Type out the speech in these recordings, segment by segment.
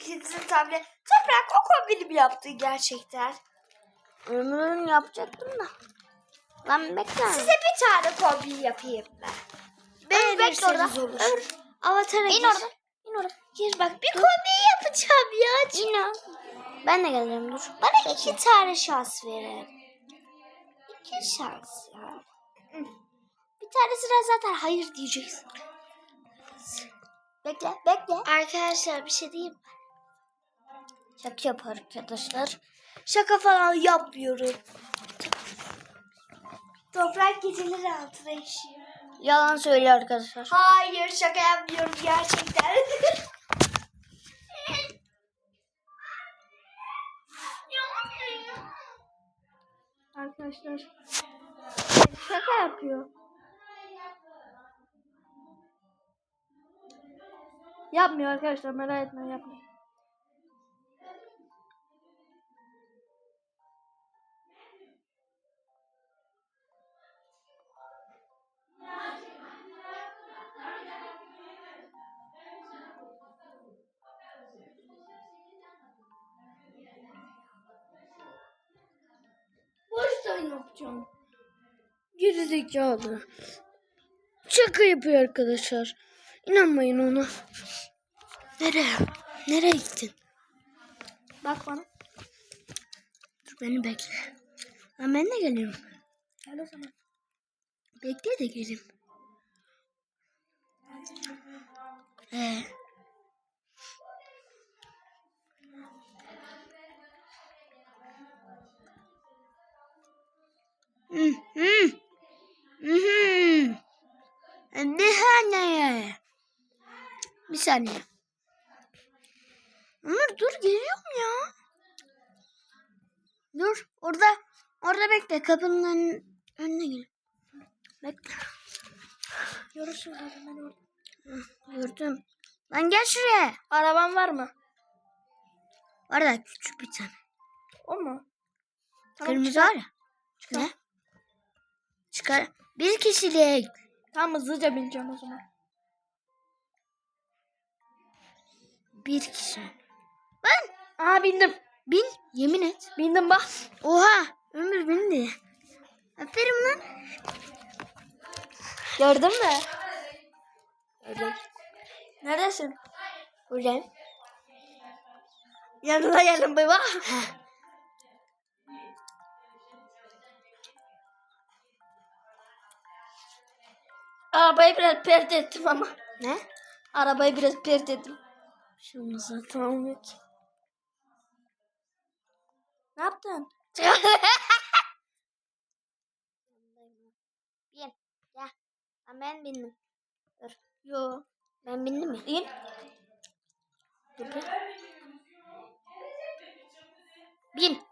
Gizli tablet. Toprak o kombini mi yaptın gerçekten? Ömrün yapacaktım da. Lan bekle. Size bir tane kombin yapayım ben. bekle orada. Ömür. Avatara İn gir. oradan. İn oradan. Gir bak bir kombin yapacağım ya. İn. Ben de geleceğim dur. Bana iki tane şans verin. İki şans ya. Bir tanesine zaten hayır diyeceksin. Bekle bekle. Arkadaşlar bir şey diyeyim. mi? Şaka yap arkadaşlar. Şaka falan yapmıyorum. Toprak geceleri altına işiyor. Yalan söylüyor arkadaşlar. Hayır şaka yapmıyorum gerçekten. Arkadaşlar. Şaka yapıyor. Yapmıyor arkadaşlar merak etmeyin yapmıyor. Yapacağım. Gerizekalı. Şaka yapıyor arkadaşlar. İnanmayın ona. Nereye? Nereye gittin? Bak bana. Dur beni bekle. Ben, ben de geliyorum. Gel o zaman. Bekle de geleyim. Bir saniye. Ömür dur geliyorum ya. Dur orada orada bekle kapının ön, önüne gel. Bekle. Görürsün ben orada. Gördüm. Lan gel şuraya. Araban var mı? Var da küçük bir tane. O mu? Kırmızı var ya. Ne? Çıkar. Bir kişilik. Tamam hızlıca bineceğim o zaman. Bir kişi. Aa bindim. Bin. Yemin et. Bindim bak. Oha. Ömür bindi. Aferin lan. Gördün mü? Öyle. Neredesin? Öyle. Yanına gelin baba. Arabayı biraz pert ettim ama. Ne? Arabayı biraz pert ettim. Olmaz zaten. Tamam yok. Ne yaptın? Bin. Gel. Lan ben bindim. Dur. Yo. Ben bindim mi? İn. Dur bir. Bin.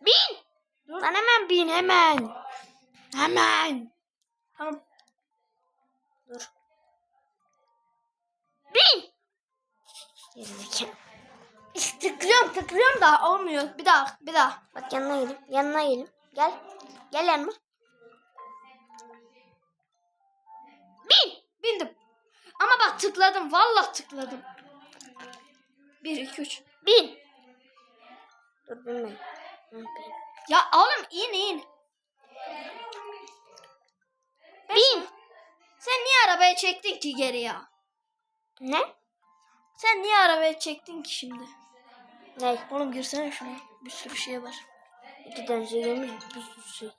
Bin. Dur. Lan hemen bin hemen. Hemen. Tamam. Dur. Bin. Tıklıyorum tıklıyorum da olmuyor. Bir daha bir daha. Bak yanına gelin. Yanına gelin. Gel. Gel yanıma. Bin. Bindim. Ama bak tıkladım. Vallahi tıkladım. Bir, iki, üç. Bin. Dur binme. Ya oğlum in in. Bin. Sen niye arabaya çektin ki geri ya? Ne? Sen niye arabaya çektin ki şimdi? Ne? Oğlum girsene şuna. Bir sürü şey var. İki tane şey. Bir sürü şey.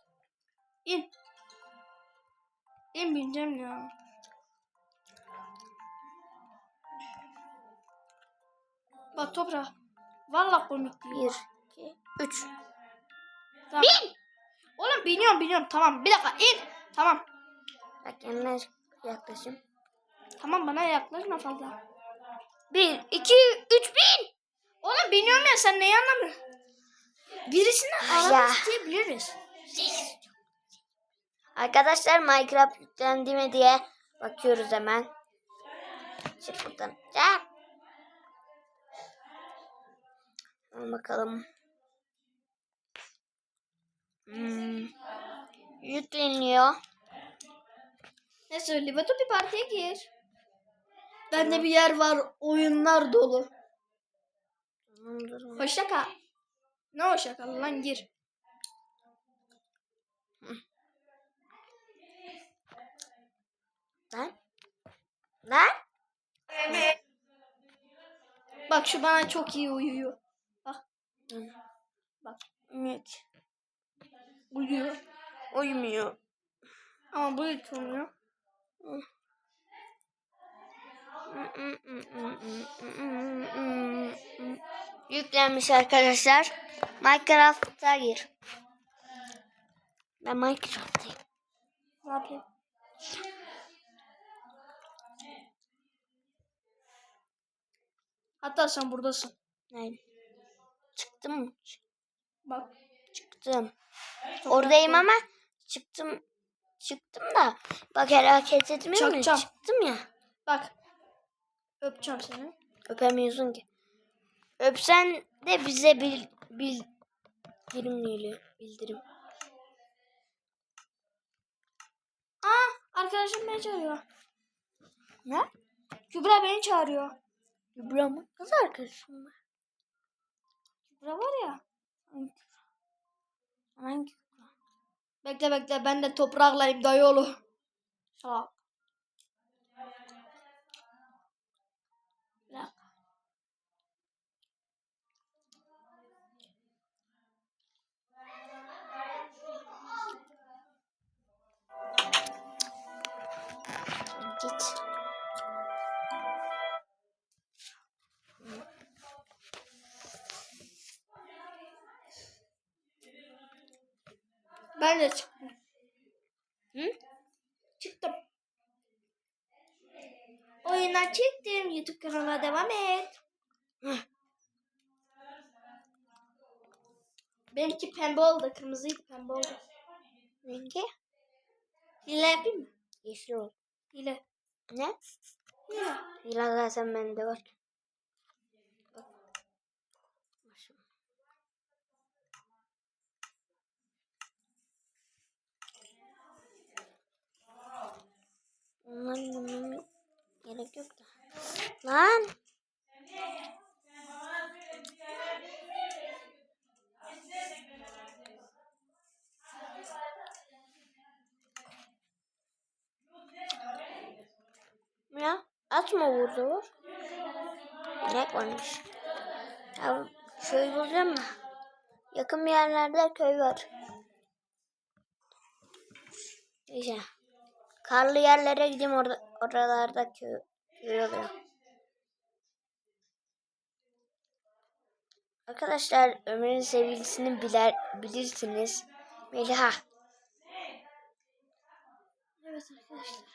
İn. İn bineceğim ya. Bak toprağa. Vallahi komik değil. Bir, iki, üç. Tamam. Bin. Oğlum biniyorum biniyorum. Tamam bir dakika in. Tamam. Bak yanına yaklaşayım. Tamam bana yaklaşma fazla. Bir, iki, üç, bin. Oğlum biniyorum ya sen neyi anlamıyorsun? Birisine Ya. araba isteyebiliriz. Arkadaşlar Minecraft yüklendi mi diye bakıyoruz hemen. Çık buradan. Gel. Al bakalım. Hmm. Yükleniyor. Ne söyleyeyim? Batu bir partiye gir. Bende bir yer var. Oyunlar dolu. Hoşça kal. Ne hoşça kal lan gir. Lan. Lan. Bak şu bana çok iyi uyuyor. Bak Bak. Evet. uyuyor. Uyumuyor. Ama bu hiç olmuyor. Yüklenmiş arkadaşlar. Minecraft'a gir. Ben Minecraft'tayım. Ne yapayım? Hatta sen buradasın. Hayır. Çıktım mı? Bak. Çıktım. Oradayım ama çıktım. Çıktım da. Bak hareket etmiyor mu? Çıktım ya. Bak. Öpeceğim seni. Öpemiyorsun ki. Öpsen de bize bil, bil, bildirim geliyor. Bildirim. Aa arkadaşım beni çağırıyor. Ne? Kübra beni çağırıyor. Kübra mı? Kız arkadaşım mı? Kübra var ya. Hangi Kübra? Bekle bekle ben de topraklayayım dayıoğlu. Salak. Bir Ben de çıktım. Hı? Çıktım. Oyuna çıktım. YouTube kanalıma devam et. Hı. Benimki pembe oldu. Kırmızıydı pembe oldu. Rengi? Hile yapayım mı? Yeşil ol. Hile. Ne? Hile. Hilal zaten bende var. Onların bunların gerek yok da. Lan. Ya atma var. Direkt varmış. Ya köy bulacağım mı? Yakın bir yerlerde köy var. İşte. Karlı yerlere gideyim orada oralarda köy, köy oluyor. Arkadaşlar Ömer'in sevgilisini biler, bilirsiniz. Meliha. Evet arkadaşlar.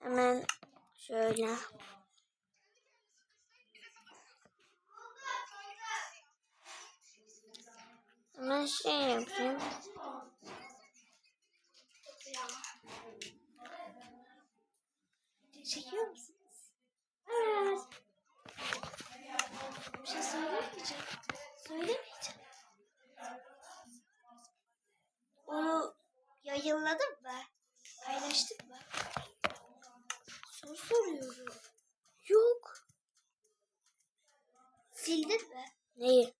Hemen şöyle. Hemen şey yapayım. Çekiyor musunuz? Evet. Bir şey söylemeyeceğim. Söylemeyeceğim. Onu yayınladın mı? Paylaştık mı? Soru soruyorum. Yok. Sildin mi? Neyi?